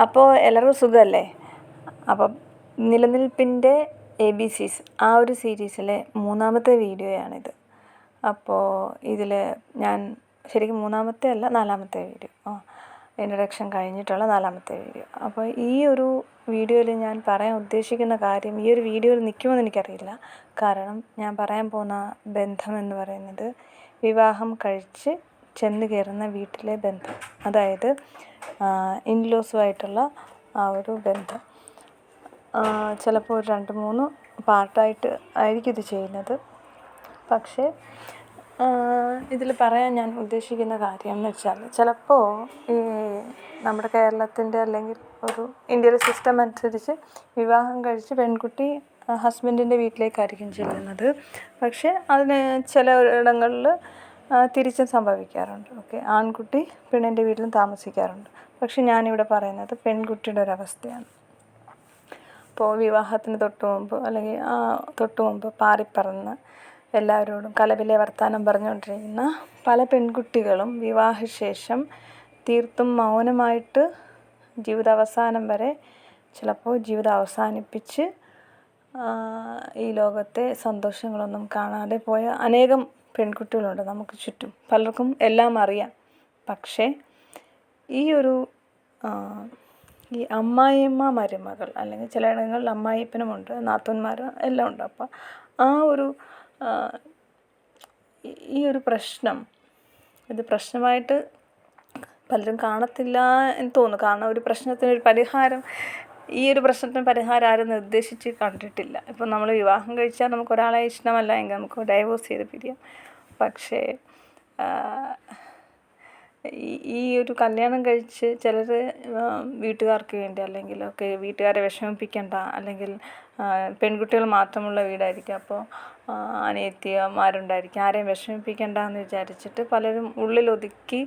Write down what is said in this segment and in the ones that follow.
അപ്പോൾ എല്ലാവർക്കും സുഖമല്ലേ? അപ്പം നിലനിൽപ്പിന്റെ എ ബി സീസ് ആ ഒരു സീരീസിലെ മൂന്നാമത്തെ വീഡിയോയാണിത്. അപ്പോൾ ഇതിൽ ഞാൻ ശരിക്കും മൂന്നാമത്തെ അല്ല നാലാമത്തെ വീഡിയോ. ആ ഇൻട്രഡക്ഷൻ കഴിഞ്ഞിട്ടുള്ള നാലാമത്തെ വീഡിയോ. അപ്പോൾ ഈ ഒരു വീഡിയോയിൽ ഞാൻ പറയാൻ ഉദ്ദേശിക്കുന്ന കാര്യം ഈ ഒരു വീഡിയോയിൽ നിൽക്കുമെന്ന് എനിക്കറിയില്ല. കാരണം ഞാൻ പറയാൻ പോകുന്ന ബന്ധം എന്ന് പറയുന്നത് വിവാഹം കഴിച്ച് ചെന്ന് കയറുന്ന വീട്ടിലെ ബന്ധം. അതായത് ഇൻലോസുമായിട്ടുള്ള ആ ഒരു ബന്ധം. ചിലപ്പോൾ ഒരു രണ്ട് മൂന്ന് പാർട്ടായിട്ട് ആയിരിക്കും ഇത് ചെയ്യുന്നത്. പക്ഷേ ഇതിൽ പറയാൻ ഞാൻ ഉദ്ദേശിക്കുന്ന കാര്യം എന്ന് വെച്ചാൽ ചിലപ്പോൾ ഈ നമ്മുടെ കേരളത്തിന്റെ അല്ലെങ്കിൽ ഒരു ഇന്ത്യയിലെ സിസ്റ്റം അനുസരിച്ച് വിവാഹം കഴിച്ച് പെൺകുട്ടി ഹസ്ബൻഡിന്റെ വീട്ടിലേക്കായിരിക്കും ചെല്ലുന്നത്. പക്ഷേ അതിന് ചില ഇടങ്ങളിൽ തിരിച്ചും സംഭവിക്കാറുണ്ട്. ഓക്കെ. ആൺകുട്ടി പെണ്ണിന്റെ വീട്ടിലും താമസിക്കാറുണ്ട്. പക്ഷെ ഞാനിവിടെ പറയുന്നത് പെൺകുട്ടിയുടെ ഒരവസ്ഥയാണ്. അപ്പോൾ വിവാഹത്തിന് തൊട്ട് മുമ്പ് അല്ലെങ്കിൽ ആ തൊട്ട് മുമ്പ് പാറിപ്പറന്ന് എല്ലാവരോടും കലവിലെ വർത്തമാനം പറഞ്ഞുകൊണ്ടിരിക്കുന്ന പല പെൺകുട്ടികളും വിവാഹശേഷം തീർത്തും മൗനമായിട്ട് ജീവിതാവസാനം വരെ ചിലപ്പോൾ ജീവിതം അവസാനിപ്പിച്ച് ഈ ലോകത്തെ സന്തോഷങ്ങളൊന്നും കാണാതെ പോയ അനേകം പെൺകുട്ടികളുണ്ട് നമുക്ക് ചുറ്റും. പലർക്കും എല്ലാം അറിയാം. പക്ഷേ ഈ ഒരു ഈ അമ്മായിയമ്മ മരുമകൾ അല്ലെങ്കിൽ ചിലയിടങ്ങളിൽ അമ്മായിപ്പനുമുണ്ട് നാത്തൂന്മാർ എല്ലാം ഉണ്ട്. അപ്പോൾ ആ ഒരു ഈ ഒരു പ്രശ്നം ഇത് പ്രശ്നമായിട്ട് പലരും കാണത്തില്ല എന്ന് തോന്നുന്നു. കാരണം ഒരു പ്രശ്നത്തിനൊരു പരിഹാരം ഈ ഒരു പ്രശ്നത്തിന് പരിഹാരം ആരും നിർദ്ദേശിച്ച് കണ്ടിട്ടില്ല. ഇപ്പം നമ്മൾ വിവാഹം കഴിച്ചാൽ നമുക്ക് ഒരാളെ ഇഷ്ടമല്ല എങ്കിൽ നമുക്ക് ഡൈവോഴ്സ് ചെയ്ത് പിരിയാം. പക്ഷേ ഈ ഒരു കല്യാണം കഴിച്ച് ചിലർ വീട്ടുകാർക്ക് വേണ്ടി അല്ലെങ്കിൽ ഒക്കെ വീട്ടുകാരെ വിഷമിപ്പിക്കണ്ട അല്ലെങ്കിൽ പെൺകുട്ടികൾ മാത്രമുള്ള വീടായിരിക്കും. അപ്പോൾ അനിയത്തിമാരുണ്ടായിരിക്കും. ആരെയും വിഷമിപ്പിക്കണ്ട എന്ന് വിചാരിച്ചിട്ട് പലരും ഉള്ളിൽ ഒതുക്കി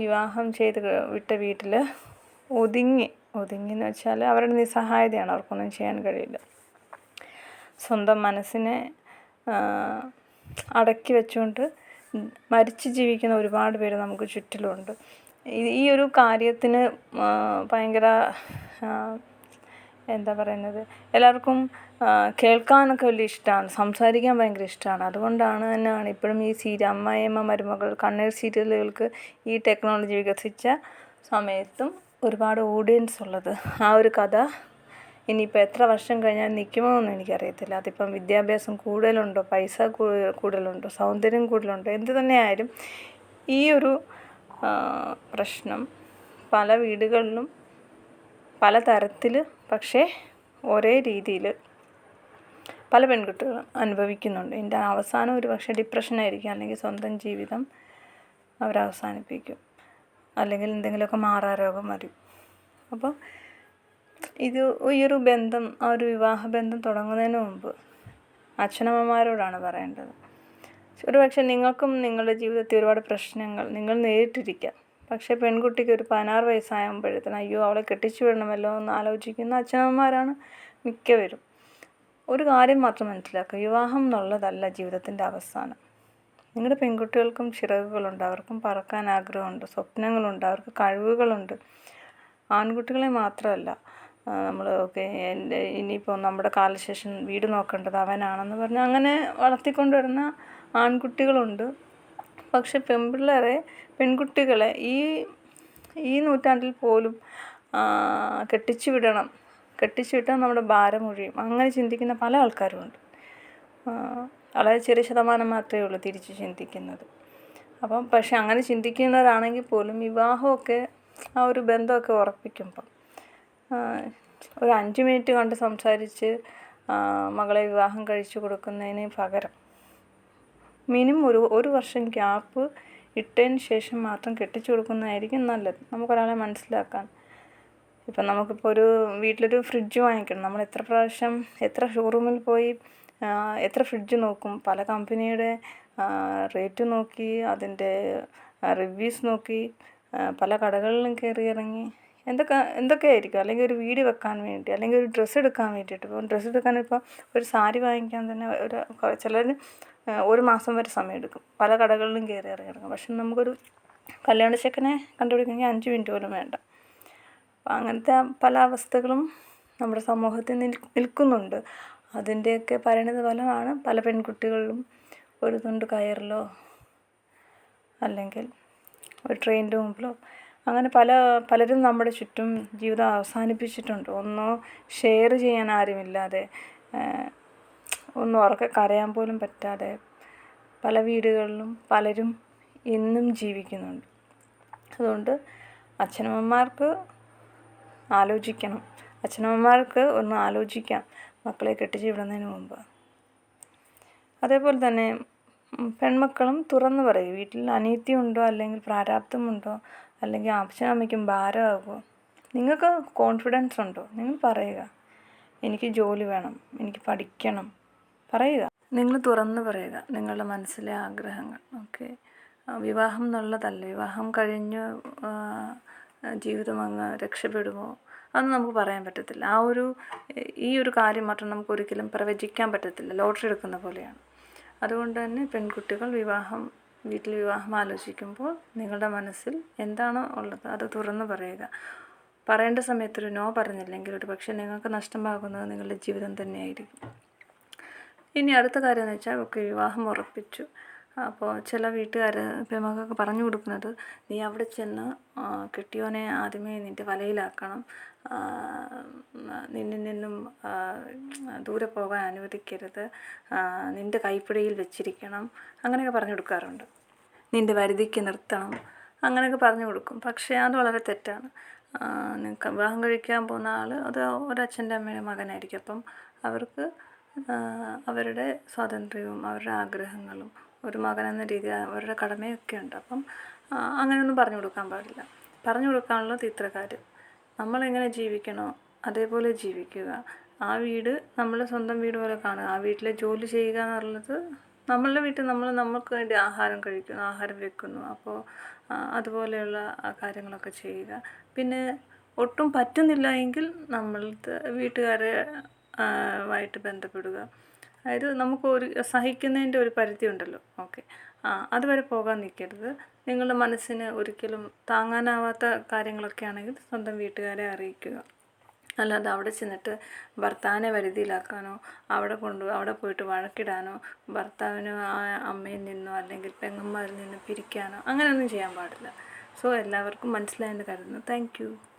വിവാഹം ചെയ്ത് വിട്ട വീട്ടിൽ ഒതുങ്ങി ഒതുങ്ങി എന്ന് വെച്ചാൽ അവരുടെ നിസ്സഹായതയാണ് അവർക്കൊന്നും ചെയ്യാൻ കഴിയില്ല. സ്വന്തം മനസ്സിനെ അടക്കി വെച്ചുകൊണ്ട് മരിച്ചു ജീവിക്കുന്ന ഒരുപാട് പേര് നമുക്ക് ചുറ്റിലുമുണ്ട് ഈ ഒരു കാര്യത്തിന് ഭയങ്കര എന്താ പറയുന്നത്? എല്ലാവർക്കും കേൾക്കാനൊക്കെ വലിയ ഇഷ്ടമാണ് സംസാരിക്കാൻ ഭയങ്കര ഇഷ്ടമാണ്. അതുകൊണ്ടാണ് തന്നെയാണ് ഇപ്പോഴും ഈ സീരിയൽ അമ്മായിയമ്മ മരുമകൾ കണ്ണീർ സീരിയലുകൾക്ക് ഈ ടെക്നോളജി വികസിച്ച സമയത്തും ഒരുപാട് ഓഡിയൻസ് ഉള്ളത്. ആ ഒരു കഥ ഇനിയിപ്പോൾ എത്ര വർഷം കഴിഞ്ഞാൽ നിൽക്കുമോ എന്ന് എനിക്കറിയത്തില്ല. അതിപ്പം വിദ്യാഭ്യാസം കൂടുതലുണ്ടോ? പൈസ കൂടുതലുണ്ടോ? സൗന്ദര്യം കൂടുതലുണ്ടോ? എന്ത് തന്നെയായാലും ഈ ഒരു പ്രശ്നം പല വീടുകളിലും പല തരത്തിൽ പക്ഷേ ഒരേ രീതിയിൽ പല പെൺകുട്ടികളും അനുഭവിക്കുന്നുണ്ട്. ഇതിന്റെ അവസാനം ഒരു പക്ഷേ ഡിപ്രഷനായിരിക്കും അല്ലെങ്കിൽ സ്വന്തം ജീവിതം അവർ അവസാനിപ്പിക്കും അല്ലെങ്കിൽ എന്തെങ്കിലുമൊക്കെ മാറാരോഗം വരും. അപ്പോൾ ഇത് ഈ ഒരു ബന്ധം ആ ഒരു വിവാഹ ബന്ധം തുടങ്ങുന്നതിന് മുമ്പ് അച്ഛനമ്മമാരോടാണ് പറയേണ്ടത്. ഒരു പക്ഷേ നിങ്ങൾക്കും നിങ്ങളുടെ ജീവിതത്തിൽ ഒരുപാട് പ്രശ്നങ്ങൾ നിങ്ങൾ നേരിട്ടിരിക്കാം. പക്ഷേ പെൺകുട്ടിക്ക് ഒരു പതിനാറ് വയസ്സാകുമ്പോഴത്തേന് അയ്യോ അവളെ കെട്ടിച്ചു വിടണമല്ലോ എന്ന് ആലോചിക്കുന്ന അച്ഛനമ്മമാരാണ് മിക്കവരും. ഒരു കാര്യം മാത്രം മനസ്സിലാക്കുക. വിവാഹം എന്നുള്ളതല്ല ജീവിതത്തിന്റെ അവസാനം. നിങ്ങളുടെ പെൺകുട്ടികൾക്കും ചിറകുകളുണ്ട്. അവർക്കും പറക്കാൻ ആഗ്രഹമുണ്ട്. സ്വപ്നങ്ങളുണ്ട്. അവർക്ക് കഴിവുകളുണ്ട്. ആൺകുട്ടികളെ മാത്രമല്ല നമ്മൾ ഓക്കെ എന്റെ ഇനിയിപ്പോൾ നമ്മുടെ കാലശേഷം വീട് നോക്കേണ്ടത് അവനാണെന്ന് പറഞ്ഞ് അങ്ങനെ വളർത്തിക്കൊണ്ട് വരുന്ന ആൺകുട്ടികളുണ്ട്. പക്ഷെ പെൺപിള്ളേരെ പെൺകുട്ടികളെ ഈ ഈ നൂറ്റാണ്ടിൽ പോലും കെട്ടിച്ചു വിടണം. കെട്ടിച്ചു വിട്ടാൽ നമ്മുടെ ഭാരം ഒഴിയും അങ്ങനെ ചിന്തിക്കുന്ന പല ആൾക്കാരുമുണ്ട്. വളരെ ചെറിയ ശതമാനം മാത്രമേ ഉള്ളൂ തിരിച്ച് ചിന്തിക്കുന്നത്. അപ്പം പക്ഷെ അങ്ങനെ ചിന്തിക്കുന്നവരാണെങ്കിൽ പോലും വിവാഹമൊക്കെ ആ ഒരു ബന്ധമൊക്കെ ഉറപ്പിക്കുമ്പം ഒരു അഞ്ച് മിനിറ്റ് കണ്ട് സംസാരിച്ച് മകളെ വിവാഹം കഴിച്ചു കൊടുക്കുന്നതിന് പകരം മിനിമം ഒരു ഒരു വർഷം ഗ്യാപ്പ് ഇട്ടതിന് ശേഷം മാത്രം കെട്ടിച്ചു കൊടുക്കുന്നതായിരിക്കും നല്ലത്. നമുക്കൊരാളെ മനസ്സിലാക്കാൻ. ഇപ്പം നമുക്കിപ്പോൾ ഒരു വീട്ടിലൊരു ഫ്രിഡ്ജ് വാങ്ങിക്കണം. നമ്മൾ എത്ര പ്രാവശ്യം എത്ര ഷോറൂമിൽ പോയി എത്ര ഫ്രിഡ്ജ് നോക്കും? പല കമ്പനിയുടെ റേറ്റ് നോക്കി അതിന്റെ റിവ്യൂസ് നോക്കി പല കടകളിലും കയറി ഇറങ്ങി. എന്തൊക്കെ എന്തൊക്കെയായിരിക്കും അല്ലെങ്കിൽ ഒരു വീട് വെക്കാൻ വേണ്ടി അല്ലെങ്കിൽ ഒരു ഡ്രസ്സ് എടുക്കാൻ വേണ്ടിയിട്ട്. ഇപ്പോൾ ഡ്രസ്സ് എടുക്കാൻ ഇപ്പോൾ ഒരു സാരി വാങ്ങിക്കാൻ തന്നെ ഒരു ചിലർ ഒരു മാസം വരെ സമയം എടുക്കും. പല കടകളിലും കയറി ഇറങ്ങി ഇറങ്ങും. പക്ഷെ നമുക്കൊരു കല്യാണ ചെക്കനെ കണ്ടുപിടിക്കണമെങ്കിൽ അഞ്ച് മിനിറ്റ് പോലും വേണ്ട. അപ്പം അങ്ങനത്തെ പല അവസ്ഥകളും നമ്മുടെ സമൂഹത്തിൽ നിൽ നിൽക്കുന്നുണ്ട്. അതിന്റെയൊക്കെ പരിണിത ഫലമാണ് പല പെൺകുട്ടികളിലും ഒരു തുണ്ട് കയറിലോ അല്ലെങ്കിൽ ഒരു ട്രെയിനിന്റെ മുമ്പിലോ. അങ്ങനെ പല പലരും നമ്മുടെ ചുറ്റും ജീവിതം അവസാനിപ്പിച്ചിട്ടുണ്ട്. ഒന്നോ ഷെയർ ചെയ്യാൻ ആരുമില്ലാതെ ഒന്നും ഉറക്കെ കരയാൻ പോലും പറ്റാതെ പല വീടുകളിലും പലരും ഇന്നും ജീവിക്കുന്നുണ്ട്. അതുകൊണ്ട് അച്ഛനമ്മമാർക്ക് ആലോചിക്കണം. അച്ഛനമ്മമാർക്ക് ഒന്ന് ആലോചിക്കാം. മക്കളെ കെട്ടിച്ച് വിടുന്നതിന് മുമ്പ്. അതേപോലെ തന്നെ പെൺമക്കളും തുറന്നു പറയും വീട്ടിൽ അനീതിയുണ്ടോ അല്ലെങ്കിൽ പ്രാരാബ്ധമുണ്ടോ അല്ലെങ്കിൽ അച്ഛനമ്മയ്ക്കും ഭാരമാകുമോ? നിങ്ങൾക്ക് കോൺഫിഡൻസ് ഉണ്ടോ? നിങ്ങൾ പറയുക എനിക്ക് ജോലി വേണം എനിക്ക് പഠിക്കണം. പറയുക. നിങ്ങൾ തുറന്നു പറയുക നിങ്ങളുടെ മനസ്സിലെ ആഗ്രഹങ്ങൾ ഓക്കെ? വിവാഹം എന്നുള്ളതല്ല വിവാഹം കഴിഞ്ഞ് ജീവിതം അങ്ങ് രക്ഷപ്പെടുമോ? അതൊന്നും നമുക്ക് പറയാൻ പറ്റത്തില്ല. ആ ഒരു ഈ ഒരു കാര്യം മാത്രം നമുക്ക് ഒരിക്കലും പ്രവചിക്കാൻ പറ്റത്തില്ല. ലോട്ടറി എടുക്കുന്ന പോലെയാണ്. അതുകൊണ്ട് തന്നെ പെൺകുട്ടികൾ വിവാഹം വീട്ടിൽ വിവാഹം ആലോചിക്കുമ്പോൾ നിങ്ങളുടെ മനസ്സിൽ എന്താണോ ഉള്ളത് അത് തുറന്നു പറയുക. പറയേണ്ട സമയത്ത് ഒരു നോ പറഞ്ഞില്ലെങ്കിൽ ഒരു പക്ഷേ നിങ്ങൾക്ക് നഷ്ടമാകുന്നത് നിങ്ങളുടെ ജീവിതം തന്നെയായിരിക്കും. ഇനി അടുത്ത കാര്യം എന്ന് വെച്ചാൽ ഒക്കെ വിവാഹം ഉറപ്പിച്ചു. അപ്പോൾ ചില വീട്ടുകാർ പെമക്കൊക്കെ പറഞ്ഞു കൊടുക്കുന്നത് നീ അവിടെ ചെന്ന് കെട്ടിയവനെ ആദ്യമേ നിന്റെ വലയിലാക്കണം. നിന്നിൽ നിന്നും ദൂരെ പോകാൻ അനുവദിക്കരുത്. നിന്റെ കൈപ്പിടിയിൽ വെച്ചിരിക്കണം. അങ്ങനെയൊക്കെ പറഞ്ഞു കൊടുക്കാറുണ്ട്. നിന്റെ വരുതിക്ക് നിർത്തണം. അങ്ങനെയൊക്കെ പറഞ്ഞു കൊടുക്കും. പക്ഷേ അത് വളരെ തെറ്റാണ്. വിവാഹം കഴിക്കാൻ പോകുന്ന ആൾ അത് ഒരച്ഛന്റെ അമ്മയുടെ മകനായിരിക്കും. അപ്പം അവർക്ക് അവരുടെ സ്വാതന്ത്ര്യവും അവരുടെ ആഗ്രഹങ്ങളും ഒരു മകൻ എന്ന രീതിയിൽ അവരുടെ കടമയൊക്കെ ഉണ്ട്. അപ്പം അങ്ങനെയൊന്നും പറഞ്ഞു കൊടുക്കാൻ പാടില്ല. പറഞ്ഞു കൊടുക്കാനുള്ളത് ഇത്രക്കാർ നമ്മളെങ്ങനെ ജീവിക്കണോ അതേപോലെ ജീവിക്കുക. ആ വീട് നമ്മൾ സ്വന്തം വീട് പോലെ കാണുക. ആ വീട്ടിലെ ജോലി ചെയ്യുക എന്നുള്ളത് നമ്മളുടെ വീട്ടിൽ നമ്മൾ നമുക്ക് വേണ്ടി ആഹാരം കഴിക്കുന്നു ആഹാരം വെക്കുന്നു. അപ്പോൾ അതുപോലെയുള്ള കാര്യങ്ങളൊക്കെ ചെയ്യുക. പിന്നെ ഒട്ടും പറ്റുന്നില്ല എങ്കിൽ നമ്മളുടെ വീട്ടുകാരെ ആയിട്ട് ബന്ധപ്പെടുക. അതായത് നമുക്ക് ഒരു സഹിക്കുന്നതിന്റെ ഒരു പരിധി ഉണ്ടല്ലോ. ഓക്കെ. ആ അതുവരെ പോകാൻ നിൽക്കരുത്. നിങ്ങളുടെ മനസ്സിന് ഒരിക്കലും താങ്ങാനാവാത്ത കാര്യങ്ങളൊക്കെ ആണെങ്കിൽ സ്വന്തം വീട്ടുകാരെ അറിയിക്കുക. അല്ലാതെ അവിടെ ചെന്നിട്ട് ഭർത്താവിനെ വരുതിയിലാക്കാനോ അവിടെ കൊണ്ട് അവിടെ പോയിട്ട് വഴക്കിടാനോ ഭർത്താവിന് അമ്മയിൽ നിന്നോ അല്ലെങ്കിൽ പെങ്ങന്മാരിൽ നിന്നോ പിരിക്കാനോ അങ്ങനെയൊന്നും ചെയ്യാൻ പാടില്ല. സോ എല്ലാവർക്കും മനസ്സിലായെന്ന് കരുതുന്നു. താങ്ക്